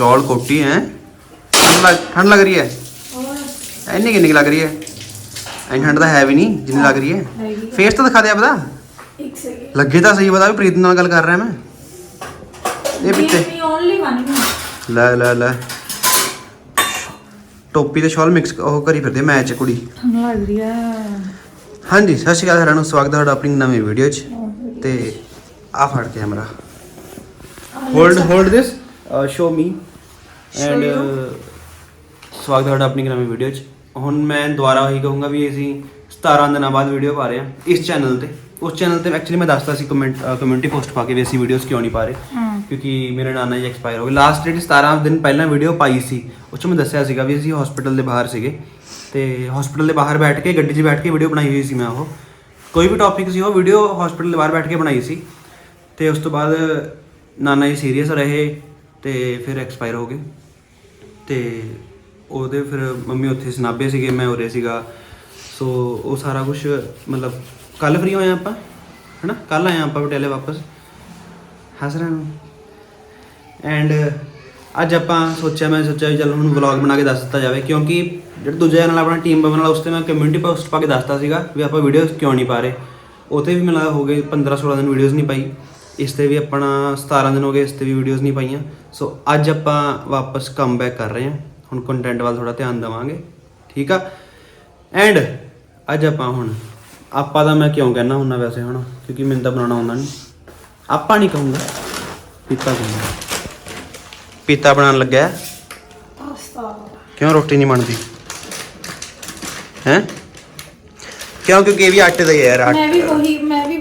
ਸ਼ਾਲ ਕੋਟੀ ਹੈ ਠੰਡ ਲੱਗ ਠੰਡ ਲੱਗ ਰਹੀ ਹੈ ਇੰਨੀ ਕਿੰਨੀ ਕੁ ਲੱਗ ਰਹੀ ਹੈ ਐਂ ਠੰਡ ਤਾਂ ਹੈ ਵੀ ਨਹੀਂ ਜਿੰਨੀ ਲੱਗ ਰਹੀ ਹੈ ਫੇਸ ਤਾਂ ਦਿਖਾ ਦੇ ਆਪਦਾ ਇੱਕ ਸੈਕਿੰਡ ਲੱਗੇ ਤਾਂ ਸਹੀ ਪਤਾ ਵੀ ਪ੍ਰੀਤ ਨਾਲ ਗੱਲ ਕਰ ਰਿਹਾ ਮੈਂ ਇਹ ਪਿੱਤੇ ਵੀ ਓਨਲੀ ਵਨ ਲੈ ਲੈ ਲੈ ਟੋਪੀ ਤੇ ਸ਼ਾਲ ਮਿਕਸ ਉਹ ਕਰੀ ਫਿਰਦੇ ਮੈਚ ਕੁੜੀ ਠੰਡ ਲੱਗ ਰਹੀ ਹੈ ਹਾਂਜੀ ਸਤਿ ਸ਼੍ਰੀ ਅਕਾਲ ਸਾਰਿਆਂ ਨੂੰ ਸਵਾਗਤ ਹੈ ਤੁਹਾਡਾ ਆਪਣੀ ਨਵੀਂ ਵੀਡੀਓ 'ਚ ਤੇ ਆ ਫੜ camera hold hold this show me and ਸਵਾਗਤ ਹੈ ਤੁਹਾਡਾ ਆਪਣੀ ਨਵੀਂ ਵੀਡੀਓ 'ਚ। ਹੁਣ ਮੈਂ ਦੁਬਾਰਾ ਉਹੀ ਕਹੂੰਗਾ ਵੀ ਅਸੀਂ 17 ਦਿਨਾਂ ਬਾਅਦ ਵੀਡੀਓ ਪਾ ਰਹੇ ਹਾਂ ਇਸ ਚੈਨਲ ਤੇ। ਉਸ ਚੈਨਲ ਤੇ ਐਕਚੁਅਲੀ ਮੈਂ ਦੱਸਦਾ ਸੀ ਕਮੈਂਟ ਕਮਿਊਨਿਟੀ ਪੋਸਟ ਪਾ ਕੇ ਵੀ ਅਸੀਂ ਵੀਡੀਓਜ਼ ਕਿਉਂ ਨਹੀਂ ਪਾ ਰਹੇ। ਕਿਉਂਕਿ ਮੇਰੇ ਨਾਨਾ ਜੀ ਐਕਸਪਾਇਰ ਹੋ ਗਏ। ਲਾਸਟ ਜਿਹੜੀ 17 ਦਿਨ ਪਹਿਲਾਂ ਵੀਡੀਓ ਪਾਈ ਸੀ ਉਹ 'ਚ ਮੈਂ ਦੱਸਿਆ ਸੀਗਾ ਵੀ ਅਸੀਂ ਹਸਪੀਟਲ ਦੇ ਬਾਹਰ ਸੀਗੇ। ਤੇ ਹਸਪੀਟਲ ਦੇ ਬਾਹਰ ਬੈਠ ਕੇ ਗੱਡੀ 'ਚ ਬੈਠ ਕੇ ਵੀਡੀਓ ਬਣਾਈ ਹੋਈ ਸੀ ਮੈਂ ਉਹ। ਕੋਈ ਵੀ ਟੌਪਿਕ ਸੀ ਉਹ ਵੀਡੀਓ ਹਸਪੀਟਲ ਦੇ ਬਾਹਰ ਬੈਠ ਕੇ ਬਣਾਈ ਸੀ। ਤੇ ਉਸ ਤੋਂ ਬਾਅਦ ਨਾਨਾ ਜੀ ਸੀਰੀਅਸ ਰਹੇ। ਤੇ ਫਿਰ ਐਕਸਪਾਇਰ ਹੋ ਗਏ। ਤੇ ਉਹਦੇ ਫਿਰ ਮੰਮੀ ਉੱਥੇ ਸਨਾਬੇ ਸੀਗੇ, ਮੈਂ ਉਰੇ ਸੀਗਾ। ਸੋ ਉਹ ਸਾਰਾ ਕੁਝ ਮਤਲਬ ਕੱਲ ਫ੍ਰੀ ਹੋਏ ਆਪਾਂ, ਹਨਾ? ਕੱਲ ਆਏ ਆਪਾਂ ਪਟਿਆਲੇ ਵਾਪਸ। ਹੱਸ ਰਹੇ ਨੂੰ ਐਂਡ ਅੱਜ ਆਪਾਂ ਸੋਚਿਆ, ਮੈਂ ਸੋਚਿਆ ਵੀ ਚੱਲ ਹੁਣ ਵਲੌਗ ਬਣਾ ਕੇ ਦੱਸ ਦਿੱਤਾ ਜਾਵੇ, ਕਿਉਂਕਿ ਜਿਹੜਾ ਦੂਜਾ ਨਾਲ ਆਪਣਾ ਟੀਮ ਬਵਨ ਵਾਲਾ, ਉਸ ਤੇ ਮੈਂ ਕਮਿਊਨਿਟੀ ਪੋਸਟ ਪਾ ਕੇ ਦੱਸਤਾ ਸੀਗਾ ਵੀ ਆਪਾਂ ਵੀਡੀਓਜ਼ ਕਿਉਂ ਨਹੀਂ ਪਾ ਰਹੇ। ਉਥੇ ਵੀ ਮੈਨੂੰ ਹੋ ਗਏ 15 16 ਦਿਨ ਵੀਡੀਓਜ਼ ਨਹੀਂ ਪਾਈ। ਇਸ ਤੇ ਵੀ ਆਪਣਾ 17 ਦਿਨ ਹੋ ਗਏ ਇਸ ਤੇ ਵੀ ਵੀਡੀਓਜ਼ ਨਹੀਂ ਪਾਈਆਂ। ਸੋ ਅੱਜ ਆਪਾਂ ਵਾਪਸ ਕਮਬੈਕ ਕਰ ਰਹੇ ਹਾਂ। ਹੁਣ ਕੰਟੈਂਟ ਵੱਲ ਥੋੜਾ ਧਿਆਨ ਦੇਵਾਂਗੇ। ਠੀਕ ਆ? ਐਂਡ ਅੱਜ ਆਪਾਂ ਹੁਣ ਆਪਾਂ ਦਾ ਮੈਂ ਕਿਉਂ ਕਹਿਣਾ ਹੁੰਦਾ ਵੈਸੇ ਹੁਣ? ਕਿਉਂਕਿ ਮੈਨੂੰ ਤਾਂ ਬਣਾਉਣਾ ਆਉਂਦਾ ਨਹੀਂ। ਆਪਾਂ ਨਹੀਂ ਕਹੂੰਗਾ। ਪੀਤਾ ਕਹੂੰਗਾ ਪੀਤਾ ਬਣਾਉਣ ਲੱਗਾ ਪਾਸਤਾ। ਕਿਉਂ ਰੋਟੀ ਨਹੀਂ ਬਣਦੀ? ਹੈ? ਕਿਉਂ? ਕਿਉਂਕਿ ਇਹ ਵੀ ਆਟੇ ਦਾ ਹੀ ਹੈ ਯਾਰ ਆਟੇ ਮੈਂ ਵੀ ਉਹੀ ਮੈਂ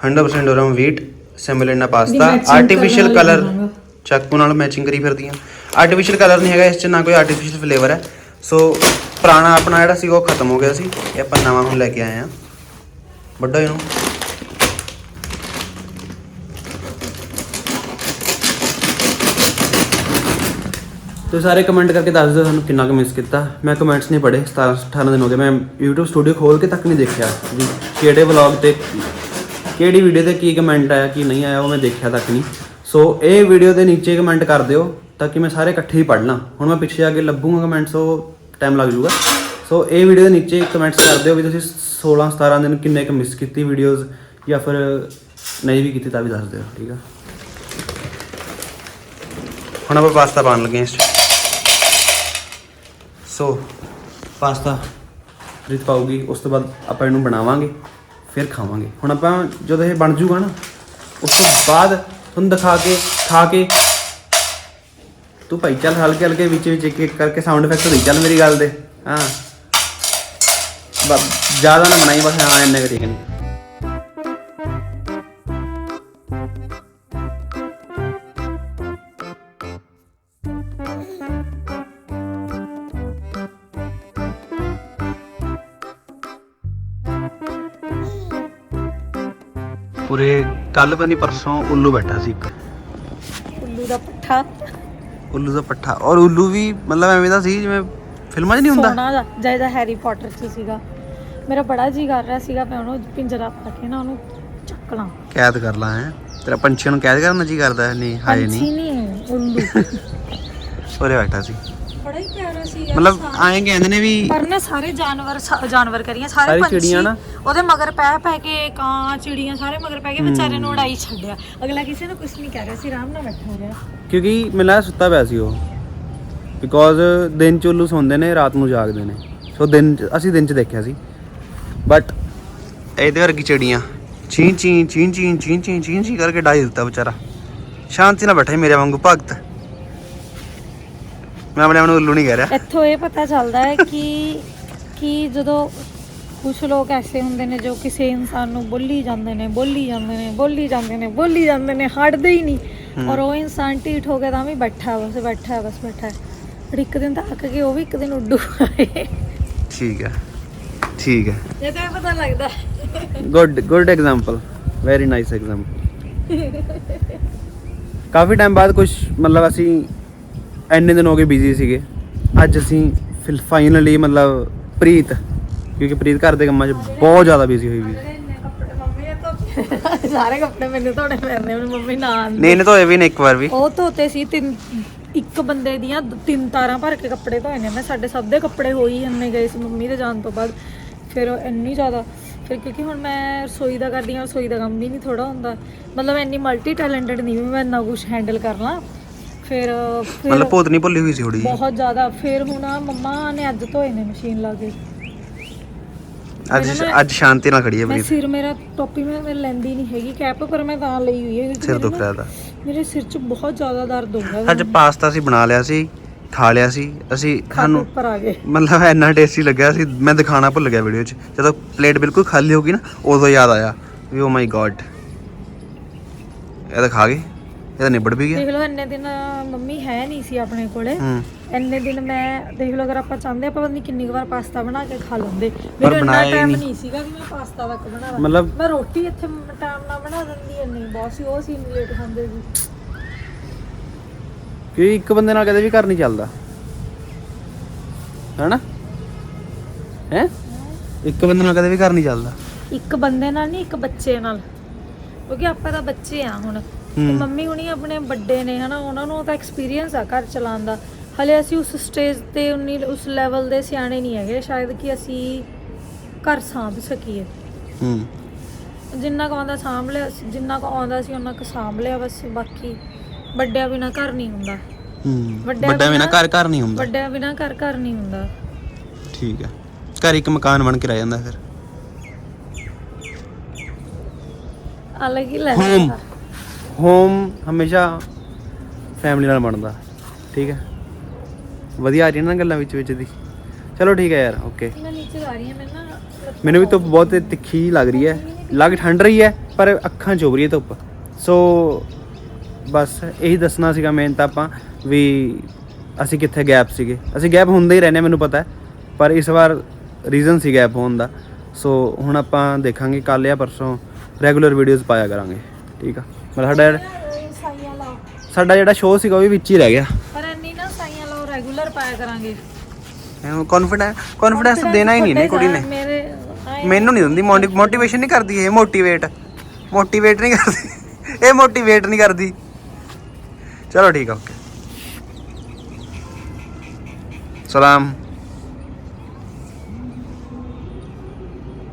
100% durum wheat semolina pasta artificial colour. ਚਾਕੂ ਨਾਲ ਮੈਚਿੰਗ ਕਰੀ ਫਿਰਦੀਆਂ। ਆਰਟੀਫੀਸ਼ੀਅਲ ਕਲਰ ਨਹੀਂ ਹੈਗਾ ਇਸ 'ਚ ਨਾ ਕੋਈ ਆਰਟੀਫੀਸ਼ੀਅਲ ਫਲੇਵਰ ਹੈ। ਸੋ ਪੁਰਾਣਾ ਆਪਣਾ ਜਿਹੜਾ ਸੀ ਉਹ ਖਤਮ ਹੋ ਗਿਆ ਸੀ। ਇਹ ਆਪਾਂ ਨਵਾਂ ਹੁਣ ਲੈ ਕੇ ਆਏ ਹਾਂ। ਵੱਡਾ ਇਹਨੂੰ। ਤੁਸੀਂ ਸਾਰੇ ਕਮੈਂਟ ਕਰਕੇ ਦੱਸ ਦਿਓ ਤੁਹਾਨੂੰ ਕਿੰਨਾ ਕੁ ਮਿਸ ਕੀਤਾ। ਮੈਂ ਕਮੈਂਟਸ ਨਹੀਂ ਪੜ੍ਹੇ 17 18 ਦਿਨ ਹੋ ਗਏ। ਮੈਂ YouTube ਸਟੂਡੀਓ ਖੋਲ ਕੇ ਤੱਕ ਨਹੀਂ ਦੇਖਿਆ। ਵੀ ਕਿਹੜੇ ਵਲੌਗ ਤੇ ਕਿਹੜੀ ਵੀਡੀਓ ਤੇ ਕੀ ਕਮੈਂਟ ਆਇਆ, ਕੀ ਨਹੀਂ ਆਇਆ, ਉਹ ਮੈਂ ਦੇਖਿਆ ਤੱਕ ਨਹੀਂ। ਸੋ ਇਹ ਵੀਡੀਓ ਦੇ ਨੀਚੇ ਕਮੈਂਟ ਕਰ ਦਿਓ, ਤਾਂ ਕਿ ਮੈਂ ਸਾਰੇ ਇਕੱਠੇ ਹੀ ਪੜ੍ਹ ਲਾਂ। ਹੁਣ ਮੈਂ ਪਿੱਛੇ ਆ ਕੇ ਲੱਭੂਗਾ ਕਮੈਂਟਸ ਉਹ ਟਾਈਮ ਲੱਗ ਜਾਊਗਾ। ਸੋ ਇਹ ਵੀਡੀਓ ਦੇ ਨੀਚੇ ਕਮੈਂਟਸ ਕਰ ਦਿਓ ਵੀ ਤੁਸੀਂ 16 17 ਦਿਨ ਕਿੰਨੇ ਕੁ ਮਿਸ ਕੀਤੀ ਵੀਡੀਓਜ਼ ਜਾਂ ਫਿਰ ਨਹੀਂ ਵੀ ਕੀਤੀ ਤਾਂ ਵੀ ਦੱਸ ਦਿਓ, ਠੀਕ ਆ? ਹੁਣ ਆਪਾਂ ਪਾਸਤਾ ਪਾਣ ਲੱਗੇ ਇਸ 'ਚ ਸੋ ਪਾਸਤਾ ਰਿਤ ਪਾਉਗੀ ਉਸ ਤੋਂ ਬਾਅਦ ਆਪਾਂ ਇਹਨੂੰ ਬਣਾਵਾਂਗੇ। ਫਿਰ ਖਾਵਾਂਗੇ। ਹੁਣ ਆਪਾਂ ਜਦੋਂ ਇਹ ਬਣ ਜੂਗਾ ਨਾ, ਉਸ ਤੋਂ ਬਾਅਦ ਤੁਹਾਨੂੰ ਦਿਖਾ ਕੇ, ਖਾ ਕੇ। ਤੂੰ ਭਾਈ ਚੱਲ ਹਲਕੇ ਹਲਕੇ ਵਿੱਚ ਵਿੱਚ ਇੱਕ ਇੱਕ ਕਰਕੇ ਸਾਊਂਡ ਇਫੈਕਟ ਦੇਈ ਚੱਲ ਮੇਰੀ ਗੱਲ ਦੇ। ਹਾਂ। ਜ਼ਿਆਦਾ ਨਾ ਬਣਾਈ, ਬਸ ਹਾਂ, ਇੰਨੇ ਕੁ ਪੂਰੇ ਕੱਲ ਬਣੀ ਪਰਸੋਂ ਉੱਲੂ ਬੈਠਾ ਸੀ ਇੱਕ। ਉੱਲੂ ਦਾ ਪੱਠਾ। ਉੱਲੂ ਦਾ ਪੱਠਾ। ਔਰ ਉੱਲੂ ਵੀ ਮਤਲਬ ਐਵੇਂ ਦਾ ਸੀ ਜਿਵੇਂ ਫਿਲਮਾਂ 'ਚ ਨਹੀਂ ਹੁੰਦਾ? ਸੋਨਾ ਦਾ ਜਿਹਦਾ ਹੈਰੀ ਪੋਟਰ ਚ ਸੀਗਾ। ਮੇਰਾ ਬੜਾ ਜੀ ਕਰ ਰਿਹਾ ਸੀਗਾ ਮੈਂ ਉਹਨੂੰ ਪਿੰਜਰਾ ਪਾ ਕੇ ਨਾ ਉਹਨੂੰ ਚੱਕ ਲਾਂ। ਕੈਦ ਕਰ ਲਾਂ ਹੈ। ਤੇਰਾ ਪੰਛੀਆਂ ਨੂੰ ਕੈਦ ਕਰਨ ਜੀ ਕਰਦਾ ਹੈ? ਨਹੀਂ ਹਾਏ ਪੰਛੀ ਨਹੀਂ। ਨਹੀਂ ਉੱਲੂ। ਉਰੇ ਬੈਠਾ ਸੀ। ਬੜਾ ਹੀ ਪਿਆਰਾ ਸੀ ਯਾਰ ਮਤਲਬ ਐਂ ਕਹਿੰਦੇ ਨੇ ਵੀ ਪਰ ਨਾ ਸਾਰੇ ਜਾਨਵਰ ਸਾ- ਜਾਨਵਰ ਕਰੀਆਂ ਸਾਰੇ ਸਾਰੀ ਪੰਛੀ। ਚਿੜੀਆਂ ਨਾ- ਉਹਦੇ ਮਗਰ ਪੈ ਪੈ ਕੇ ਕਾਂ ਚਿੜੀਆਂ ਸਾਰੇ ਮਗਰ ਪੈ ਕੇ ਵਿਚਾਰੇ ਨੂੰ ਉਡਾਈ ਛੱਡਿਆ। ਅਗਲਾ ਕਿਸੇ ਨੂੰ ਕੁਝ ਨਹੀਂ ਕਹਿ ਰਿਹਾ ਸੀ ਆਰਾਮ ਨਾਲ ਬੈਠਾ ਰਿਹਾ। ਕਿਉਂਕਿ ਲੱਗਦਾ ਸੁੱਤਾ ਪਿਆ ਸੀ ਉਹ। ਬਿਕੋਜ਼ ਦਿਨ ਚ ਉੱਲੂ ਸੌਂਦੇ ਨੇ ਰਾਤ ਨੂੰ ਜਾਗਦੇ ਨੇ। ਸੋ ਦਿਨ 'ਚ- ਅਸੀਂ ਦਿਨ ਚ ਦੇਖਿਆ ਸੀ। ਬਟ ਇਹਦੇ ਵਰਗੀ ਚਿੜੀਆਂ। ਚੀਂ ਚੀਂ ਚੀਂ ਚੀਂ ਚੀਂ ਚੀਂ ਚੀਂ ਚੀਂ ਕਰਕੇ ਡਾਈ ਦਿੱਤਾ ਵਿਚਾਰਾ। ਸ਼ਾਂਤੀ ਨਾਲ ਬੈਠਾ ਸੀ ਮੇਰੇ ਵਾਂਗੂ ਭਗਤ। ਮੈਂ ਆਪਣੇ ਆਪ ਨੂੰ ਉੱਲੂ ਨਹੀਂ ਕਹਿ ਰਿਹਾ। ਇੱਥੋਂ ਇਹ ਪਤਾ ਚੱਲਦਾ ਹੈ ਕਿ ਕਿ ਜਦੋਂ ਕੁਝ ਲੋਕ ਐਸੇ ਹੁੰਦੇ ਨੇ ਜੋ ਕਿਸੇ ਇਨਸਾਨ ਨੂੰ ਬੋਲੀ ਜਾਂਦੇ ਨੇ ਬੋਲੀ ਜਾਂਦੇ ਨੇ ਬੋਲੀ ਜਾਂਦੇ ਨੇ ਬੋਲੀ ਜਾਂਦੇ ਨੇ ਹਟਦੇ ਹੀ ਨਹੀਂ। ਔਰ ਉਹ ਇਨਸਾਨ ਢੀਠ ਹੋ ਗਿਆ ਤਾਂ ਵੀ ਬੈਠਾ ਬਸ ਬੈਠਾ ਬਸ ਬੈਠਾ। ਪਰ ਇੱਕ ਦਿਨ ਤਾਂ ਅੱਕ ਕੇ ਉਹ ਵੀ ਇੱਕ ਦਿਨ ਉੱਡੂ ਠੀਕ ਹੈ ਠੀਕ ਹੈ। ਇਹ ਤਾਂ ਪਤਾ ਲੱਗਦਾ good good example very nice example ਕਾਫੀ ਟਾਈਮ ਬਾਅਦ ਕੁਝ ਮਤਲਬ ਅਸੀਂ ਐਨੇ ਦਿਨ ਹੋ ਗਏ ਬਿਜ਼ੀ ਸੀਗੇ। ਅੱਜ ਅਸੀਂ ਫਿਰ ਫਾਈਨਲੀ ਮਤਲਬ ਪ੍ਰੀਤ ਕਿਉਂਕਿ ਪ੍ਰੀਤ ਘਰ ਦੇ ਕੰਮਾਂ 'ਚ ਬਹੁਤ ਜ਼ਿਆਦਾ ਬਿਜ਼ੀ ਹੋਈ ਵੀ। ਨੇ ਸਾਰੇ ਕੱਪੜੇ ਮੈਨੂੰ ਧੋਣੇ ਪੈਣੇ ਮੇਰੀ ਮੰਮੀ ਨਾ ਆਉਂਦੀ। ਨਹੀਂ ਇਹਨੇ ਧੋਏ ਵੀ ਨੇ ਇੱਕ ਵਾਰ ਵੀ। ਉਹ ਧੋਤੇ ਸੀ ਤਿੰਨ ਇੱਕ ਬੰਦੇ ਦੀਆਂ ਤਿੰਨ ਤਾਰਾਂ ਭਰ ਕੇ ਕੱਪੜੇ ਧੋਏ ਨੇ। ਮੈਂ ਸਾਡੇ ਸਭ ਦੇ ਕੱਪੜੇ ਹੋਈ ਜਾਂਦੇ ਗਏ ਸੀ ਮੰਮੀ ਦੇ ਜਾਣ ਤੋਂ ਬਾਅਦ। ਫਿਰ ਉਹ ਇੰਨੀ ਜ਼ਿਆਦਾ ਫਿਰ ਕਿਉਂਕਿ ਹੁਣ ਮੈਂ ਰਸੋਈ ਦਾ ਕਰਦੀ ਹਾਂ ਰਸੋਈ ਦਾ ਕੰਮ ਵੀ ਨਹੀਂ ਥੋੜਾ ਹੁੰਦਾ। ਮਤਲਬ ਇੰਨੀ ਮਲਟੀ ਟੈਲੈਂਟਡ ਨਹੀਂ ਵੀ ਮੈਂ ਇੰਨਾ ਕੁਝ ਹੈਂਡਲ ਕਰ ਲਾਂ। ਫਿਰ ਫਿਰ ਮਤਲਬ ਭੂਤ ਨਹੀਂ ਭੁੱਲੀ ਹੋਈ ਸੀ ਥੋੜੀ ਬਹੁਤ ਜ਼ਿਆਦਾ। ਫਿਰ ਹੁਣ ਆਹ ਮੰਮਾ ਨੇ ਅੱਜ ਧੋਏ ਨੇ ਮਸ਼ੀਨ ਲਾ ਕੇ। ਅੱਜ ਅੱਜ ਸ਼ਾਂਤੀ ਨਾਲ ਖੜੀ ਹੈ ਮੈਂ ਸਿਰ ਮੇਰਾ ਟੋਪੀ ਮੈਂ ਮੈਂ ਲੈਂਦੀ ਨਹੀਂ ਹੈਗੀ ਕੈਪ ਪਰ ਮੈਂ ਤਾਂ ਲਈ ਹੋਈ ਹੈ ਕਿਉਂਕਿ ਸਿਰ ਮੇਰੇ ਦੁਖ ਨਾ- ਰਿਹਾ ਦਾ ਮੇਰੇ ਸਿਰ 'ਚ ਬਹੁਤ ਜ਼ਿਆਦਾ ਦਰਦ ਹੋ। ਰਿਹਾ ਅੱਜ ਪਾਸਤਾ ਅਸੀਂ ਬਣਾ ਲਿਆ ਸੀ ਖਾ ਲਿਆ ਸੀ ਅਸੀਂ ਖਾਣੇ ਸਾਨੂੰ ਉੱਪਰ ਆ ਗਏ। ਮਤਲਬ ਇੰਨਾ ਟੇਸਟੀ ਲੱਗਿਆ ਸੀ ਮੈਂ ਦਿਖਾਣਾ ਭੁੱਲ ਗਿਆ ਵੀਡੀਓ 'ਚ। ਜਦੋਂ ਪਲੇਟ ਬਿਲਕੁਲ ਖਾਲੀ ਹੋ ਗਈ ਨਾ ਉਦੋਂ ਯਾਦ ਆਇਆ ਵੀ ਓ ਮਾਈ ਗॉड ਇਹ ਤਾਂ ਖਾ ਗਏ। ਇਹ ਤਾਂ ਨਿਬੜ ਵੀ ਗਿਆ। ਦੇਖ ਲਓ ਇੰਨੇ ਦਿਨ ਮੰਮੀ ਹੈ ਨਹੀਂ ਸੀ ਆਪਣੇ ਕੋਲੇ। ਹੂੰ। ਇੰਨੇ ਦਿਨ ਮੈਂ ਦੇਖ ਲਓ ਅਗਰ ਆਪਾਂ ਚਾਹੁੰਦੇ ਆਪਾਂ ਪਤਾ ਨਹੀਂ ਕਿੰਨੀ ਕੁ ਵਾਰ ਪਾਸਤਾ ਬਣਾ ਕੇ ਖਾ ਲੈਂਦੇ। ਪਰ ਮੈਨੂੰ ਇੰਨਾ ਬਣਾਇਆ ਹੀ ਟਾਈਮ ਨਹੀਂ। ਨਹੀਂ ਸੀਗਾ ਕਿ ਮੈਂ ਪਾਸਤਾ ਤੱਕ ਬਣਾ ਲਾਂ। ਮਤਲਬ ਮੈਂ ਰੋਟੀ ਇੱਥੇ ਟਾਈਮ ਨਾਲ ਬਣਾ ਦਿੰਦੀ ਐ ਨਹੀਂ ਬਹੁਤ ਸੀ ਉਹ ਸੀ ਲੇਟ ਖਾਂਦੇ ਸੀ। ਕਿ ਇੱਕ ਬੰਦੇ ਨਾਲ ਕਦੇ ਵੀ ਘਰ ਨਹੀਂ ਚੱਲਦਾ। ਹੈਨਾ? ਹੈ? ਇੱਕ ਬੰਦੇ ਨਾਲ ਕਦੇ ਵੀ ਘਰ ਨਹੀਂ ਚੱਲਦਾ। ਇੱਕ ਬੰਦੇ ਨਾਲ ਨਹੀਂ ਇੱਕ ਬੱਚੇ ਨਾਲ। ਕਿਉਂਕਿ ਆਪਾਂ ਤਾਂ ਬੱਚੇ ਆ ਹੁਣ। ਤੇ। ਮੰਮੀ ਹੁਣੀ ਆਪਣੇ ਵੱਡੇ ਨੇ ਹਨਾ ਉਹਨਾਂ ਨੂੰ ਤਾਂ ਐਕਸਪੀਰੀਅੰਸ ਆ ਘਰ ਚਲਾਉਣ ਦਾ। ਹਲੇ ਅਸੀਂ ਉਸ ਸਟੇਜ ਤੇ ਉਨੀ ਉਸ ਲੈਵਲ ਦੇ ਸਿਆਣੇ ਨਹੀਂ ਹੈਗੇ ਸ਼ਾਇਦ ਕਿ ਅਸੀਂ ਘਰ ਸਾਂਭ ਸਕੀਏ। ਹੂੰ। ਜਿੰਨਾ ਕੁ ਆਉਂਦਾ ਸਾਂਭ ਲਿਆ ਜਿੰਨਾ ਕੁ ਆਉਂਦਾ ਸੀ ਉਹਨਾਂ ਕੁ ਸਾਂਭ ਲਿਆ ਬਸ ਬਾਕੀ ਵੱਡਿਆਂ ਬਿਨਾ ਘਰ ਨਹੀਂ ਹੁੰਦਾ। ਹੂੰ। ਵੱਡਿਆਂ ਬਿਨਾਂ- ਘਰ ਘਰ ਨਹੀਂ ਹੁੰਦਾ। ਵੱਡਿਆਂ ਬਿਨਾ ਘਰ ਘਰ ਨਹੀਂ ਹੁੰਦਾ। ਠੀਕ ਹੈ ਘਰ ਇੱਕ ਮਕਾਨ ਬਣ ਕੇ ਰਹਿ ਜਾਂਦਾ ਫਿਰ। ਅਲੱਗ ਹੀ ਲੈ ਹੋਮ ਹੋਮ ਹਮੇਸ਼ਾ ਫੈਮਿਲੀ ਨਾਲ ਬਣਦਾ। ਠੀਕ ਹੈ? ਵਧੀਆ ਆ ਰਹੀ ਨਾ ਗੱਲਾਂ ਵਿੱਚ ਵਿੱਚ ਦੀ। ਚਲੋ ਠੀਕ ਹੈ ਯਾਰ ਓਕੇ ਮੈਂ ਨੀਚੇ ਜਾ ਰਹੀ ਹਾਂ ਮੈਂ ਨਾ ਮੈਨੂੰ ਵੀ ਧੁੱਪ ਬਹੁਤ ਤਿੱਖੀ ਲੱਗ ਰਹੀ ਹੈ। ਲੱਗ ਠੰਡ ਰਹੀ ਹੈ ਪਰ ਅੱਖਾਂ ਚੁਭ ਰਹੀ ਹੈ ਧੁੱਪ। ਸੋ ਬਸ ਇਹੀ ਦੱਸਣਾ ਸੀਗਾ ਮੇਨ ਤਾਂ ਆਪਾਂ ਵੀ ਅਸੀਂ ਕਿੱਥੇ ਗੈਪ ਸੀਗੇ। ਅਸੀਂ ਗੈਪ ਹੁੰਦੇ ਹੀ ਰਹਿੰਦੇ ਮੈਨੂੰ ਪਤਾ ਹੈ। ਪਰ ਇਸ ਵਾਰ ਰੀਜ਼ਨ ਸੀ ਗੈਪ ਹੋਣ ਦਾ। ਸੋ ਹੁਣ ਆਪਾਂ ਦੇਖਾਂਗੇ ਕੱਲ ਜਾਂ ਪਰਸੋਂ ਰੈਗੂਲਰ ਵੀਡੀਓਜ਼ ਪਾਇਆ ਕਰਾਂਗੇ। ਠੀਕ ਆ? ਮਤਲਬ ਸਾਡਾ ਜਿਹੜਾ- ਸਾਈਆਂ ਲਾਓ। ਸਾਡਾ ਜਿਹੜਾ ਸ਼ੋਅ ਸੀਗਾ ਉਹ ਵੀ ਵਿੱਚ ਹੀ ਰਹਿ ਗਿਆ। ਪਰ ਇੰਨੀ ਨਾ ਸਾਈਆਂ ਲਾਓ ਰੈਗੂਲਰ ਪਾਇਆ ਕਰਾਂਗੇ। ਕੌਨਫੀਡੈਂਸ ਕੌਨਫੀਡੈਂਸ ਦੇਣਾ ਹੀ ਨਹੀਂ ਨੇ ਕੁੜੀ ਨੇ। ਮੇਰੇ ਮੈਨੂੰ ਨਹੀਂ ਦਿੰਦੀ ਮੋਟੀਵੇਸ਼ਨ ਨਹੀਂ ਕਰਦੀ ਇਹ ਮੋਟੀਵੇਟ ਮੋਟੀਵੇਟ ਨਹੀਂ ਕਰਦੀ। ਇਹ ਮੋਟੀਵੇਟ ਨਹੀਂ ਕਰਦੀ। ਚਲੋ ਠੀਕ ਆ ਓਕੇ ਸਲਾਮ।